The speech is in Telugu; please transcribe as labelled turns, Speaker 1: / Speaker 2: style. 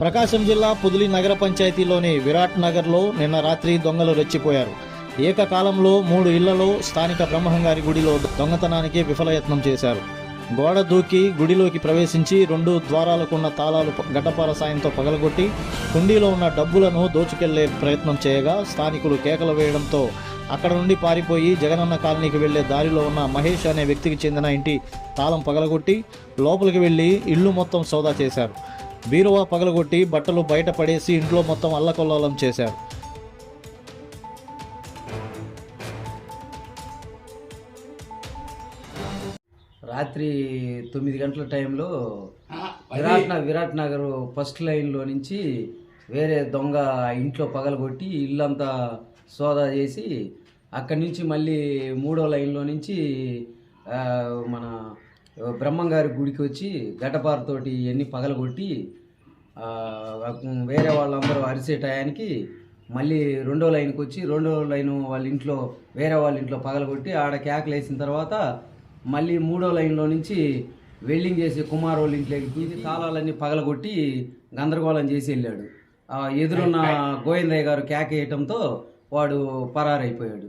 Speaker 1: ప్రకాశం జిల్లా పుదిలి నగర పంచాయతీలోని విరాట్ నగర్లో నిన్న రాత్రి దొంగలు రెచ్చిపోయారు. ఏకకాలంలో మూడు ఇళ్ళలో స్థానిక బ్రహ్మంగారి గుడిలో దొంగతనానికి విఫలయత్నం చేశారు. గోడ దూకి గుడిలోకి ప్రవేశించి రెండు ద్వారాలకున్న తాళాలు గడ్డపార సాయంతో పగలగొట్టి కుండీలో ఉన్న డబ్బులను దోచుకెళ్ళే ప్రయత్నం చేయగా స్థానికులు కేకలు వేయడంతో అక్కడ నుండి పారిపోయి జగనన్న కాలనీకి వెళ్ళే దారిలో ఉన్న మహేష్ అనే వ్యక్తికి చెందిన ఇంటి తాళం పగలగొట్టి లోపలికి వెళ్ళి ఇల్లు మొత్తం సౌదా చేశారు. బీరువా పగలగొట్టి బట్టలు బయట పడేసి ఇంట్లో మొత్తం అల్లకొల్లోలం చేశారు.
Speaker 2: రాత్రి తొమ్మిది గంటల టైంలో విరాట్ నగర్ విరాట్ నగర్ ఫస్ట్ లైన్లో నుంచి వేరే దొంగ ఇంట్లో పగలగొట్టి ఇల్లంతా సోదా చేసి అక్కడి నుంచి మళ్ళీ మూడో లైన్లో నుంచి మన బ్రహ్మంగారి గుడికి వచ్చి గడ్డపారతోటి ఇవన్నీ పగలగొట్టి వేరే వాళ్ళందరూ అరిసే టయానికి మళ్ళీ రెండో లైన్కి వచ్చి రెండో లైన్ వాళ్ళ ఇంట్లో వేరే వాళ్ళ ఇంట్లో పగలగొట్టి ఆడ కేకలు వేసిన తర్వాత మళ్ళీ మూడో లైన్లో నుంచి వెల్డింగ్ చేసి కుమార్ వాళ్ళ ఇంట్లోకి తీసి తాళాలన్నీ పగలగొట్టి గందరగోళం చేసి వెళ్ళాడు. ఆ ఎదురున్న గోవిందయ్య గారు కేక వేయటంతో వాడు పరారైపోయాడు.